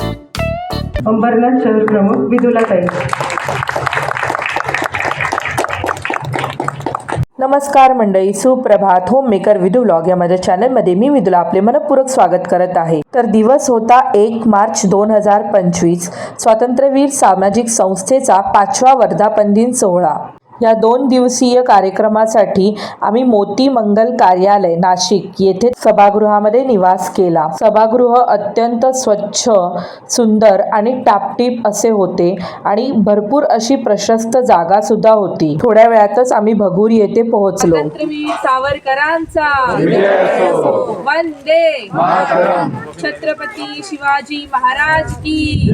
अंबरनाथ शहर प्रमुख विदुलाताई नमस्कार मंडळी सुप्रभात. होम मेकर विदू ब्लॉग या माझ्या चॅनलमध्ये मी विदुला आपले मनपूर्वक स्वागत करत आहे. तर दिवस होता एक मार्च दोन हजार पंचवीस. स्वातंत्र्यवीर सामाजिक संस्थेचा पाचवा वर्धापन दिन सोहळा. या दोन दिवसीय कार्यक्रमासाठी आम्ही मोती मंगल कार्यालय नाशिक येथे सभागृहामध्ये निवास केला. सभागृह अत्यंत स्वच्छ सुंदर आणि टापटीप असे होते आणि भरपूर अशी प्रशस्त जागा सुद्धा होती. थोड्या वेळातच आम्ही भगूर येथे पोहोचलो. सावरकरांचा. वंदे छत्रपती शिवाजी महाराज की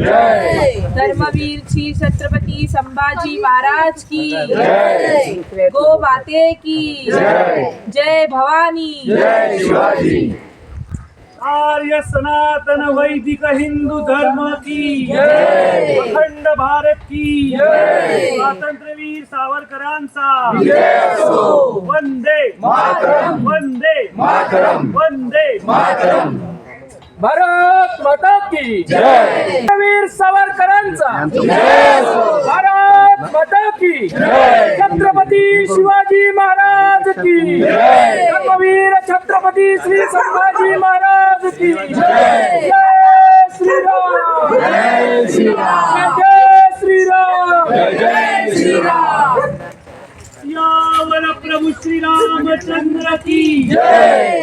धर्मवीर श्री छत्रपती संभाजी महाराज की गो माते की। जय। भवानी। आर्य सनातन वैदिक हिंदू धर्म की। अखंड भारत की। स्वातंत्र्यवीर सावरकरांचा। वंदे। वंदे। वंदे। भारत माता की वीर सावरकरांचा. भारत माता की छत्रपती शिवाजी महाराज की धर्मवीर छत्रपती श्री संभाजी महाराज की जय. श्रीराम जय श्रीराम. जय श्रीराम. जय श्रीराम. यावर प्रभु श्री रामचंद्र की जय.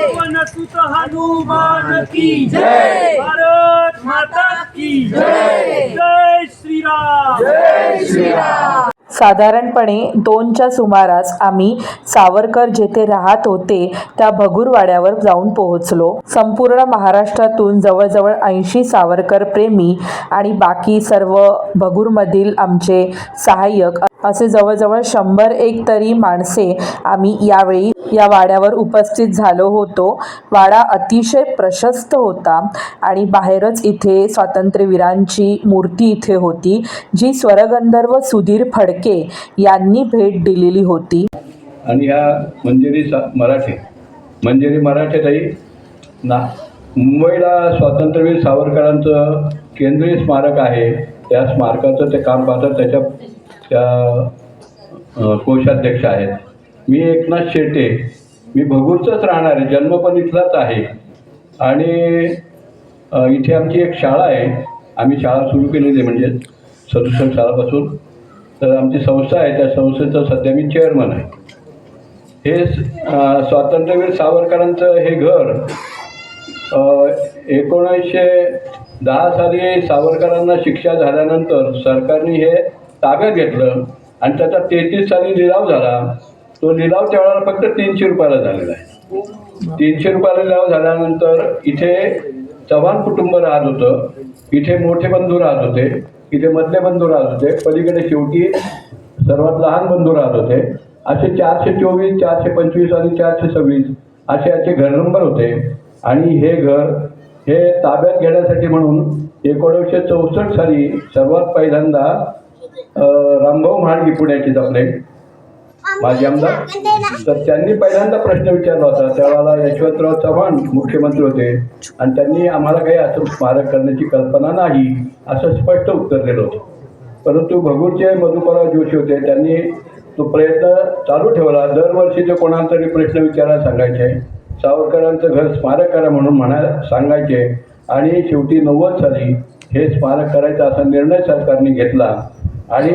सुत हनुमान की जय। भारत माता की जय। जय। श्री राम जय श्री राम साधारणपणे दोनच्या सुमारास आम्ही सावरकर जेथे राहत होते त्या भगूरवाड्यावर जाऊन पोहोचलो. संपूर्ण महाराष्ट्रातून जवळजवळ ऐंशी सावरकर प्रेमी आणि बाकी सर्व भगूरमधील आमचे सहाय्यक असे जवळजवळ शंभर एक तरी माणसे आम्ही यावेळी या वाड्यावर उपस्थित झालो होतो. वाडा अतिशय प्रशस्त होता आणि बाहेरच इथे स्वातंत्र्यवीरांची मूर्ती इथे होती जी स्वरगंधर्व सुधीर फडके यांनी भेट दिलेली होती. आणि या मंजिरी मराठे मंजिरी मराठेताई ना मुंबईला स्वातंत्र्यवीर सावरकरांचं केंद्रीय स्मारक आहे. त्या स्मारकाचं ते काम पाहतात त्याच्या त्या कोषाध्यक्ष आहेत. मी एकनाथ शेटे मी भगूरचंच राहणार आहे जन्म पण इथलाच आहे. आणि इथे आमची एक शाळा आहे. आम्ही शाळा सुरू केलेली आहे म्हणजे सदुसष्ट शाळापासून तर आमची संस्था आहे त्या संस्थेचं सध्या मी चेअरमन आहे. हे स्वातंत्र्यवीर सावरकरांचं हे घर एकोणीसशे दहा साली सावरकरांना शिक्षा झाल्यानंतर सरकारने हे ताब्यात घेतलं आणि त्याचा तेहतीस साली लिलाव झाला. तो लिलाव त्यावेळेला फक्त तीनशे रुपयाला झालेला आहे. तीनशे रुपयाला लिलाव झाल्यानंतर इथे चव्हाण कुटुंब राहत होतं. इथे मोठे बंधू राहत होते. इथे मधले बंधू राहत होते. पलीकडे शेवटी सर्वात लहान बंधू राहत होते. असे चारशे चोवीस चारशे पंचवीस आणि चारशे सव्वीस असे याचे घर नंबर होते. आणि हे घर हे ताब्यात घेण्यासाठी म्हणून एकोणीसशे चौसष्ट साली सर्वात पहिल्यांदा रामभाऊ महाडगी पुण्याची जपले. माजी आमदार. तर त्यांनी पहिल्यांदा प्रश्न विचारला होता. त्यावेळेला यशवंतराव चव्हाण मुख्यमंत्री होते. आणि त्यांनी आम्हाला काही असं स्मारक करण्याची कल्पना नाही असं स्पष्ट उत्तर दिलं होतं. परंतु भगूरचे मधुकरराव जोशी होते. त्यांनी तो प्रयत्न चालू ठेवला. दरवर्षी ते कोणाला तरी प्रश्न विचारायला सांगायचे. सावरकरांचं घर स्मारक करा म्हणून म्हणायला सांगायचे. आणि शेवटी नव्वद साली हे स्मारक करायचा असा निर्णय सरकारने घेतला. आणि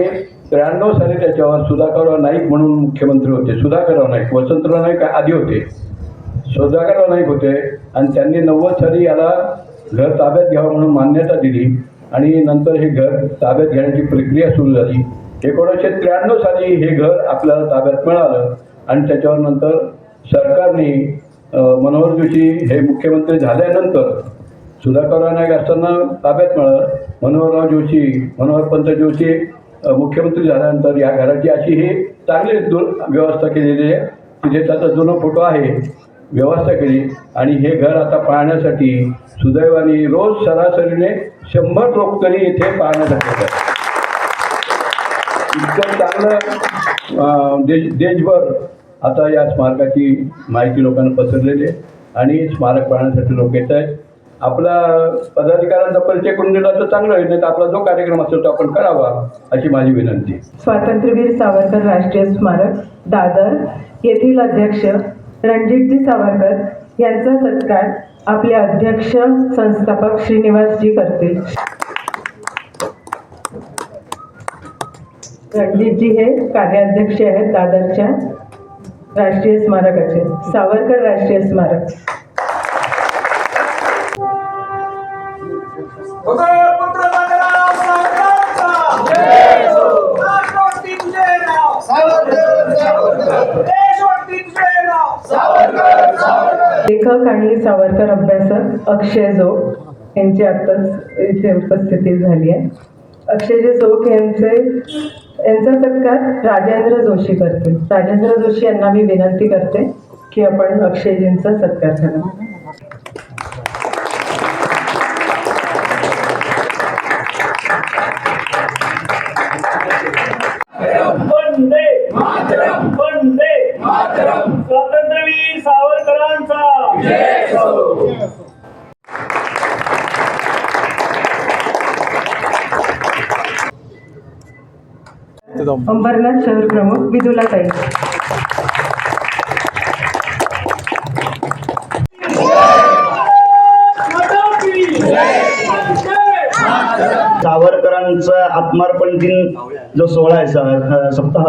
त्र्याण्णव साली त्याच्यावर सुधाकरराव नाईक म्हणून मुख्यमंत्री होते. सुधाकरराव नाईक वसंतराव नाईक आधी होते. सुधाकरराव नाईक होते आणि त्यांनी नव्वद साली याला घर ताब्यात घ्यावं म्हणून मान्यता दिली. आणि नंतर हे घर ताब्यात घेण्याची प्रक्रिया सुरू झाली. एकोणीसशे त्र्याण्णव साली हे घर आपल्याला ताब्यात मिळालं. आणि त्याच्यावर नंतर सरकारने मनोहर जोशी हे मुख्यमंत्री झाल्यानंतर सुधाकर नाईक असताना ताब्यात मिळालं. मनोहरराव जोशी मनोहरपंत जोशी मुख्यमंत्री झाल्यानंतर या घराची अशी ही चांगली दु व्यवस्था केलेली आहे. तिथे त्याचा जुना फोटो आहे. व्यवस्था केली. आणि हे घर आता पाहण्यासाठी सुदैवाने रोज सरासरीने शंभर लोक तरी इथे पाहण्यासाठी येतात इतकं चांगलं देश देशभर आता या स्मारकाची माहिती लोकांना पसरलेली आहे आणि स्मारक पाहण्यासाठी लोक येत आहेत. आपला पदाधिकाऱ्यांचा परिचय करून दिला तर चांगलं होईल नाही तर आपला जो कार्यक्रम असेल तो आपण करावा अशी माझी विनंती. स्वातंत्र्यवीर सावरकर राष्ट्रीय स्मारक दादर येथील अध्यक्ष रणजितजी सावरकर यांचा सत्कार आपले अध्यक्ष संस्थापक श्रीनिवासजी करतील. रणजितजी हे कार्याध्यक्ष आहेत दादरच्या राष्ट्रीय स्मारकाचे. सावरकर राष्ट्रीय स्मारक. लेखक आणि सावरकर अभ्यासक अक्षय जोग यांची आत्ताच इथे उपस्थिती झाली आहे. अक्षय जोग यांचे यांचा सत्कार राजेंद्र जोशी करतील. राजेंद्र जोशी यांना मी विनंती करते की आपण अक्षयजींचा सत्कार करा वंदे. वंदे. अंबरनाथ शहर प्रमुख विदुला ताई माता की जय सावरकरांचा आत्मार्पण दिन जो सोहळा आहे स- सप्ताह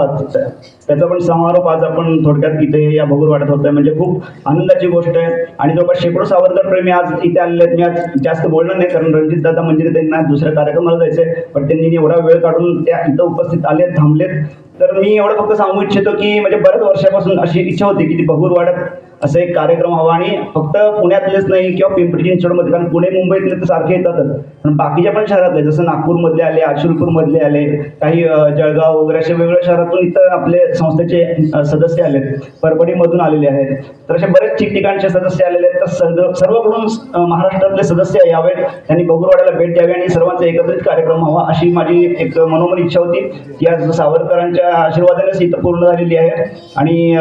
त्याचा पण समारोप आज आपण थोडक्यात इथे या भगूर वाटत आहे म्हणजे खूप आनंदाची गोष्ट आहे. आणि जवळपास शेकडो सावरकर प्रेमी आज इथे आलेले आहेत. मी आज जास्त बोलणार नाही कारण रणजित दादा म्हणजे त्यांना दुसऱ्या कार्यक्रमाला जायचंय. पण त्यांनी एवढा वेळ काढून त्या इथं उपस्थित आलेत थांबलेत. तर मी एवढं फक्त सांगू इच्छितो की म्हणजे बऱ्याच वर्षापासून अशी इच्छा होती की ती भगूरवाड्यात असं एक कार्यक्रम हवा आणि फक्त पुण्यातलेच नाही किंवा पिंपरी चिंचवडमध्ये कारण पुणे मुंबईतले तर सारखे येतातच. पण बाकीच्या पण शहरातले जसं नागपूरमधले आले अचलपूरमधले आले काही जळगाव वगैरे अशा वेगवेगळ्या शहरातून इथं आपले संस्थेचे सदस्य आलेत. परभणीमधून आलेले आहेत. तर असे बरेच ठिकठिकाणचे सदस्य आलेले आहेत. तर सर्वकडून महाराष्ट्रातले सदस्य यावेत. त्यांनी बगुरवाड्याला भेट द्यावी आणि सर्वांचा एकत्रित कार्यक्रम हवा अशी माझी एक मनोमन इच्छा होती. की आज सावरकरांच्या आशीर्वादानेच इथं पूर्ण झालेली आहे. आणि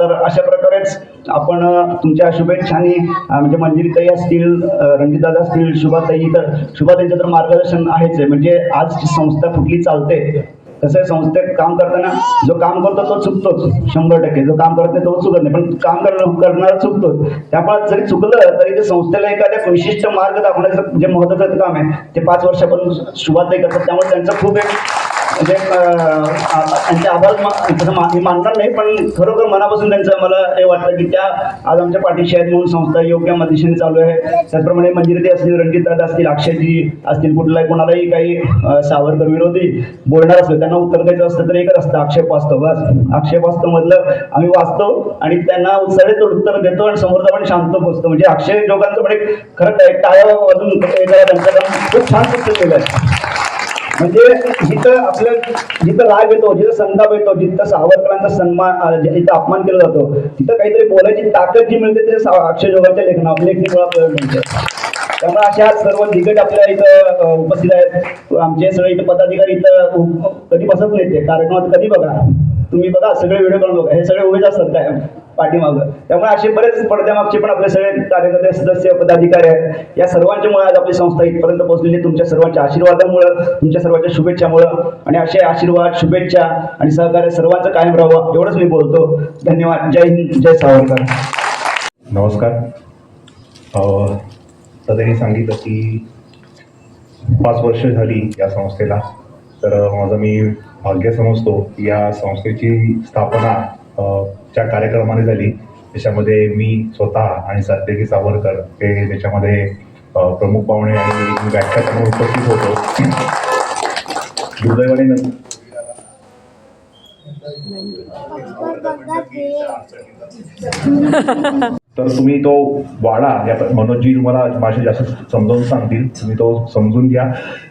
तर अशा प्रकारेच आपण तुमच्या शुभेच्छाने म्हणजे मंजिरीताई असतील रणजितदादा असतील शुभाताई तर शुभाताईंचं तर मार्गदर्शन आहेच आहे. म्हणजे आज संस्था कुठली चालते तसं संस्थेत काम करताना जो काम करतो तो चुकतोच शंभर टक्के. जो काम करत नाही तो चुकत नाही. पण काम करणं करणारा चुकतोच. त्यामुळे जरी चुकलं तरी ते संस्थेला एखाद्या विशिष्ट मार्ग दाखवण्याचं जे महत्त्वाचं काम आहे. ते पाच वर्षापासून शुभाताई करतात त्यामुळे त्यांचं खूप एक म्हणजे त्यांचे आभार तसं मी मानणार नाही पण खरोखर मनापासून त्यांचं मला हे वाटतं की त्या आज आमच्या पाठीशी आहेत म्हणून संस्था योग्य दिशेने चालू आहे. त्याचप्रमाणे मंजिरी असतील रणजित दादा असतील अक्षयजी असतील कुठलाही कोणालाही काही सावरकर विरोधी बोलणार असतो त्यांना उत्तर द्यायचं असतं तर एकच असतं आक्षेप वास्तव बस. आक्षेप वास्तव मधलं आम्ही वाचतो आणि त्यांना उत्साहित उत्तर देतो आणि समोरचा पण शांत बसतो. म्हणजे अक्षय जोगांचं पण एक खरं काय टाळ्या वाजून त्यांचं काम खूप छान पुस्तक केलं आहे. म्हणजे जिथं आपल्या जिथं राग येतो जिथं संताप येतो जिथं सावरकरांचा सन्मान जिथं अपमान केला जातो तिथं काहीतरी बोलायची ताकद जी मिळते ते अक्षय जोगाच्या लेखना लेखणीमुळे आपल्याला मिळते. त्यामुळे अशा सर्व दिग्गज आपल्या इथं उपस्थित आहेत. आमचे सगळे इथं पदाधिकारी इथं कधी बसत नाही ते कार्यक्रमात कधी बघा. तुम्ही बघा सगळे व्हिडिओ काढून बघा. हे सगळे उभेच असतात काय पाठीमागं. त्यामुळे असे बरेच पडद्यामागचे पण आपले सगळे कार्यकर्ते सदस्य पदाधिकारी आहेत. या सर्वांच्यामुळे आज आपली संस्था इथपर्यंत पोहोचलेली तुमच्या सर्वांच्या आशीर्वादामुळं तुमच्या सर्वांच्या शुभेच्छामुळं आणि असे आशीर्वाद शुभेच्छा आणि सहकार्य सर्वांचं कायम राहावं एवढंच मी बोलतो. धन्यवाद. जय हिंद जय सावरकर. नमस्कार. अ, तर त्यांनी सांगितलं की पाच वर्ष झाली या संस्थेला. तर माझा माझं मी भाग्य समजतो या संस्थेची स्थापना ज्या कार्यक्रमाने झाली त्याच्यामध्ये मी स्वतः आणि सात्यकी सावरकर हे त्याच्यामध्ये प्रमुख पाहुणे आणि मी व्याख्यात म्हणून उपस्थित होतो. दुर्दैवाने नं- तर तुम्ही तो वाडा या मनोजजी तुम्हाला माझे जास्त समजावून सांगतील. तुम्ही तो समजून घ्या.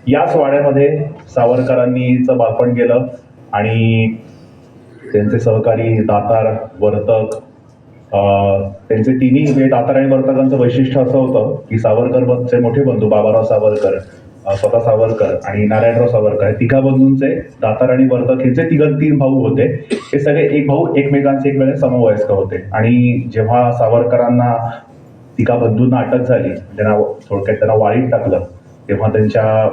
याच वाड्यामध्ये सावरकरांनीचं बालपण गेलं आणि त्यांचे सहकारी दातार वर्तक त्यांचे तिन्ही म्हणजे दातार आणि वर्तकांचं वैशिष्ट्य असं होतं की सावरकरचे मोठे बंधू बाबाराव सावरकर स्वतः सावरकर आणि नारायणराव सावरकर तिघा बंधूंचे दातार आणि वर्तक हे तिघ तीन भाऊ होते. हे सगळे एक भाऊ एकमेकांचे एक वेळेस समवयस्क होते. आणि जेव्हा सावरकरांना तिघा बंधूंना अटक झाली त्यांना थोडक्यात त्यांना वाळीत टाकलं तेव्हा त्यांच्या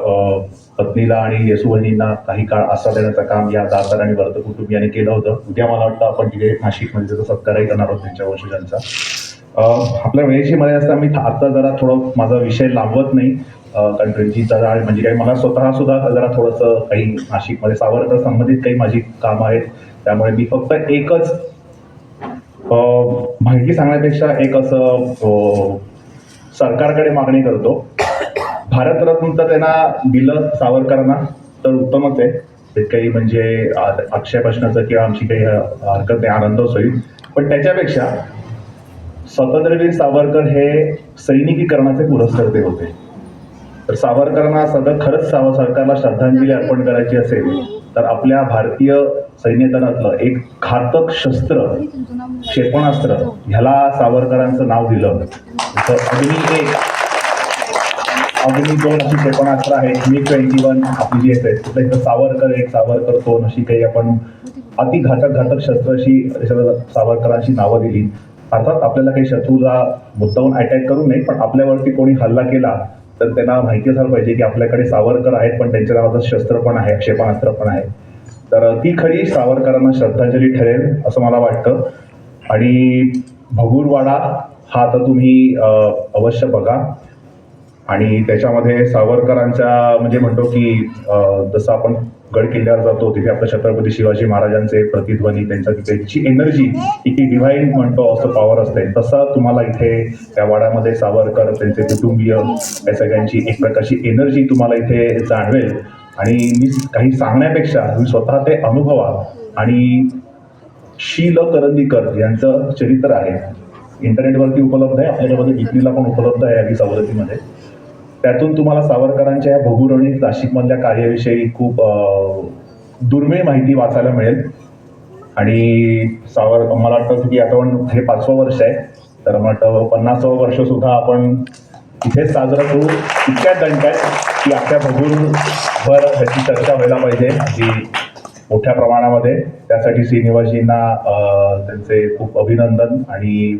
पत्नीला आणि येसुवनींना काही काळ आसा देण्याचं काम या दातार आणि वर्त कुटुंबियांनी केलं होतं. उद्या मला वाटतं आपण तिथे नाशिकमध्ये त्याचा सत्कारही करणार आहोत त्यांच्या वंशजांचा आपल्या वेळेची मर्यादा असता मी आता जरा थोडं माझा विषय लांबवत नाही. कंट्रीची कारण जरा म्हणजे काही मला स्वतः सुद्धा जरा थोडंसं काही नाशिकमध्ये सावरकर संबंधित काही माझी कामं आहेत. त्यामुळे मी फक्त एकच माहिती सांगण्यापेक्षा एक असं सरकारकडे मागणी करतो. भारतरत्न तर त्यांना दिलं सावरकरांना तर उत्तमच आहे. ते काही म्हणजे अक्षय प्रश्नाचं किंवा आमची काही हरकत नाही आनंदच होईल. पण त्याच्यापेक्षा स्वातंत्र्यवीर सावरकर हे सैनिकीकरणाचे पुरस्कर्ते होते. तर सावरकरांना सगळं खरंच साव सरकारला श्रद्धांजली अर्पण करायची असेल तर आपल्या भारतीय सैन्य दलातलं एक घातक शस्त्र क्षेपणास्त्र ह्याला सावरकरांचं नाव दिलं. तर अग्नी एक. अग्नी दोन अशी क्षेपणास्त्र आहेत. मी ट्वेंटी वन आपली जी आहे इथं सावरकर एक सावरकर दोन अशी काही आपण अति घातक घातक शस्त्र अशी सावरकरांची नावं दिली. अर्थात आपल्याला काही शत्रूला मुद्दाहून अटॅक करू नये पण आपल्यावरती कोणी हल्ला केला तर त्यांना माहिती असायला पाहिजे की आपल्याकडे सावरकर आहेत पण त्यांच्या नावाचं शस्त्र पण आहे क्षेपणास्त्र पण आहे. तर ती खरी सावरकरांना श्रद्धांजली ठरेल असं मला वाटतं. आणि भगूरवाडा हा आता तुम्ही अवश्य बघा. आणि त्याच्यामध्ये सावरकरांच्या म्हणजे म्हणतो की जसं आपण गड किल्ल्यावर जातो. तिथे आपल्या छत्रपती शिवाजी महाराजांचे प्रतिध्वनी त्यांचा तिथे एनर्जी ती डिव्हाइन म्हणतो असं पॉवर असते तसा तुम्हाला इथे त्या वाड्यामध्ये सावरकर त्यांचे कुटुंबीय या सगळ्यांची एक प्रकारची एनर्जी तुम्हाला इथे जाणवेल. आणि मी काही सांगण्यापेक्षा तुम्ही स्वतः ते अनुभवा. आणि शील करंदीकर यांचं चरित्र आहे. इंटरनेटवरती उपलब्ध आहे आपल्याकडे विक्रीला पण उपलब्ध आहे अगदी सवलतीमध्ये त्यातून तुम्हाला सावरकरांच्या या भगूर आणि नाशिकमधल्या कार्याविषयी खूप दुर्मिळ माहिती वाचायला मिळेल. आणि सावर मला वाटतं की आता पण हे पाचवं वर्ष आहे. तर मला वाटतं पन्नासावं वर्ष सुद्धा आपण इथेच साजरं करू. इतक्या दणक्यात की आपल्या भगूरभर ह्याची चर्चा व्हायला पाहिजे. जी मोठ्या प्रमाणामध्ये. त्यासाठी श्रीनिवासजींना त्यांचे खूप अभिनंदन आणि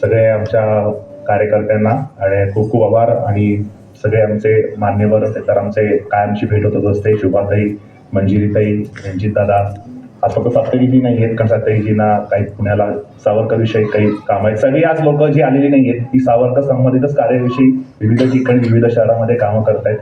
सगळे आमच्या कार्यकर्त्यांना आणि खूप खूप आभार. आणि सगळे आमचे मान्यवर तर आमचे कायमची भेट होतच असते शुभाताई मंजिरीताई रणजितदादा आज फक्त सप्तगिरी नाही आहेत कारण सप्तगिरीजींना काही पुण्याला सावरकरविषयी काही काम आहेत. सगळी आज लोक जी आलेली नाही आहेत ती सावरकर संबंधितच कार्याविषयी विविध ठिकाणी विविध शहरामध्ये कामं करतायत.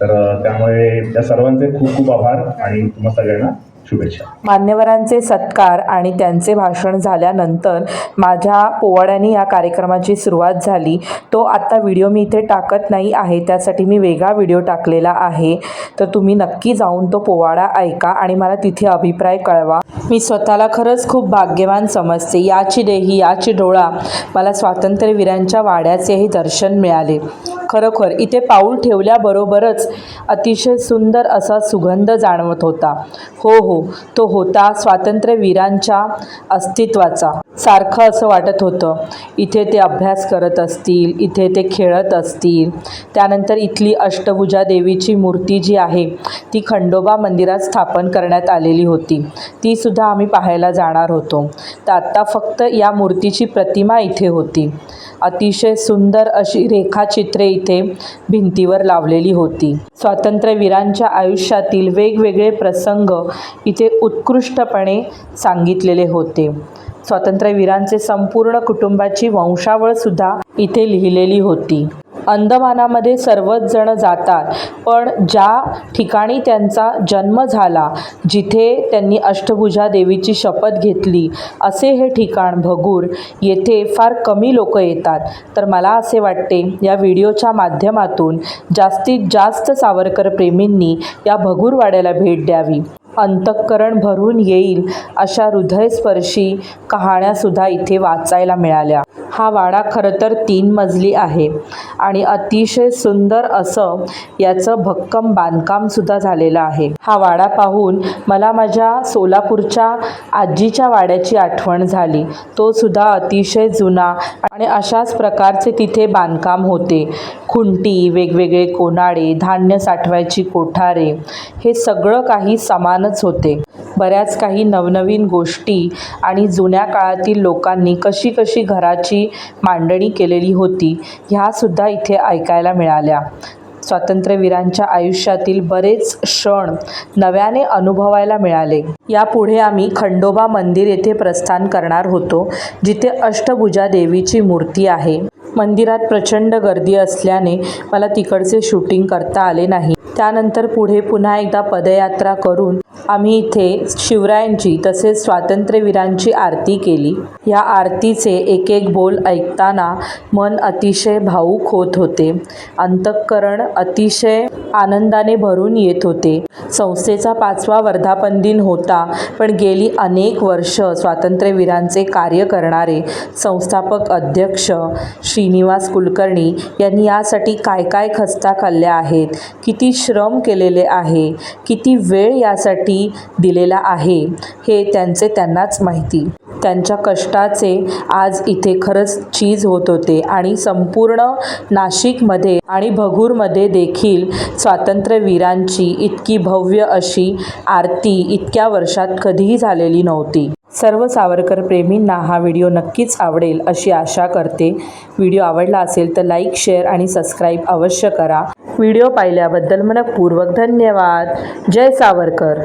तर त्यामुळे त्या सर्वांचे खूप खूप आभार आणि तुम्हा सगळ्यांना शुभेच्छा. मान्यवरांचे सत्कार आणि त्यांचे भाषण झाल्यानंतर माझ्या पोवाड्याने या कार्यक्रमाची सुरुवात झाली. तो आत्ता व्हिडिओ मी इथे टाकत नाही आहे त्यासाठी मी वेगळा व्हिडिओ टाकलेला आहे. तर तुम्ही नक्की जाऊन तो पोवाडा ऐका आणि मला तिथे अभिप्राय कळवा. मी स्वतःला खरंच खूप भाग्यवान समजते. याची देही याची डोळा मला स्वातंत्र्यवीरांच्या वाड्याचेही दर्शन मिळाले. खरोखर इथे पाऊल ठेवल्याबरोबरच अतिशय सुंदर असा सुगंध जाणवत होता. हो हो तो होता स्वातंत्र्यवीरांच्या अस्तित्वाचा. सारखं असं वाटत होतं. इथे ते अभ्यास करत असतील इथे ते खेळत असतील. त्यानंतर इथली अष्टभुजा देवीची मूर्ती जी आहे ती खंडोबा मंदिरात स्थापन करण्यात आलेली होती. तीसुद्धा आम्ही पाहायला जाणार होतो. तर आत्ता फक्त या मूर्तीची प्रतिमा इथे होती. अतिशय सुंदर अशी रेखाचित्रे इथे भिंतीवर लावलेली होती. स्वातंत्र्यवीरांच्या आयुष्यातील वेगवेगळे प्रसंग इथे उत्कृष्टपणे सांगितलेले होते. स्वातंत्र्यवीरांचे संपूर्ण कुटुंबाची वंशावळसुद्धा इथे लिहिलेली होती. अंदमानामध्ये सर्वच जण जातात. पण ज्या ठिकाणी त्यांचा जन्म झाला जिथे त्यांनी अष्टभुजा देवीची शपथ घेतली असे हे ठिकाण भगूर येथे फार कमी लोक येतात. तर मला असे वाटते या व्हिडिओच्या माध्यमातून जास्तीत जास्त सावरकर प्रेमींनी या भगूरवाड्याला भेट द्यावी. अंतःकरण भरून येईल अशा हृदयस्पर्शी कहाण्यासुद्धा इथे वाचायला मिळाल्या. हा वाडा खरं तर तीन मजली आहे आणि अतिशय सुंदर असं याचं भक्कम बांधकामसुद्धा झालेलं आहे. हा वाडा पाहून मला माझ्या सोलापूरच्या आजीच्या वाड्याची आठवण झाली. तो सुद्धा अतिशय जुना आणि अशाच प्रकारचे तिथे बांधकाम होते. खुंटी वेगवेगळे कोनाडे धान्य साठवायची कोठारे हे सगळं काही समान समानच होते. बऱ्याच काही नवनवीन गोष्टी आणि जुन्या काळातील लोकांनी कशी कशी घराची मांडणी केलेली होती ह्यासुद्धा इथे ऐकायला मिळाल्या. स्वातंत्र्यवीरांच्या आयुष्यातील बरेच क्षण नव्याने अनुभवायला मिळाले. यापुढे आम्ही खंडोबा मंदिर येथे प्रस्थान करणार होतो जिथे अष्टभुजा देवीची मूर्ती आहे. मंदिरात प्रचंड गर्दी असल्याने मला तिकडचे शूटिंग करता आले नाही. त्यानंतर पुढे पुन्हा एकदा पदयात्रा करून आम्ही इथे शिवरायांची तसेच स्वातंत्र्यवीरांची आरती केली. या आरतीचे एक एक बोल ऐकताना मन अतिशय भावूक होत होते. अंतःकरण अतिशय आनंदाने भरून येत होते. संस्थेचा पाचवा वर्धापन दिन होता पण गेली अनेक वर्ष स्वातंत्र्यवीरांचे कार्य करणारे संस्थापक अध्यक्ष श्रीनिवास कुलकर्णी यांनी यासाठी काय काय खस्ता खाल्ल्या आहेत किती श्रम केलेले आहे. किती वेळ यासाठी दिलेला आहे हे त्यांचे त्यांनाच माहिती. त्यांच्या कष्टाचे आज इथे खरंच चीज होत होते आणि संपूर्ण नाशिकमध्ये आणि भगूरमध्ये देखील स्वातंत्र्यवीरांची इतकी भव्य अशी आरती इतक्या वर्षात कधीही झालेली नव्हती. सर्व सावरकर प्रेमींना हा व्हिडिओ नक्कीच आवडेल अशी आशा करते. व्हिडिओ आवडला असेल तर लाईक शेअर आणि सबस्क्राईब अवश्य करा. व्हिडिओ पाहिल्याबद्दल मनपूर्वक धन्यवाद. जय सावरकर.